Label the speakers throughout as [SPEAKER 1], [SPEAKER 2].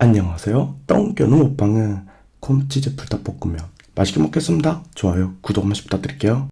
[SPEAKER 1] 안녕하세요. 똥겨누 먹방은 콘치즈 불닭볶음면 맛있게 먹겠습니다. 좋아요, 구독 한 번씩 부탁드릴게요.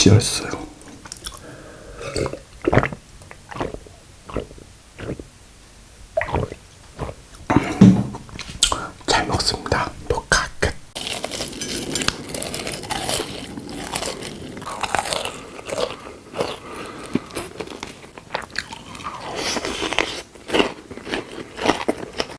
[SPEAKER 1] 취했어요.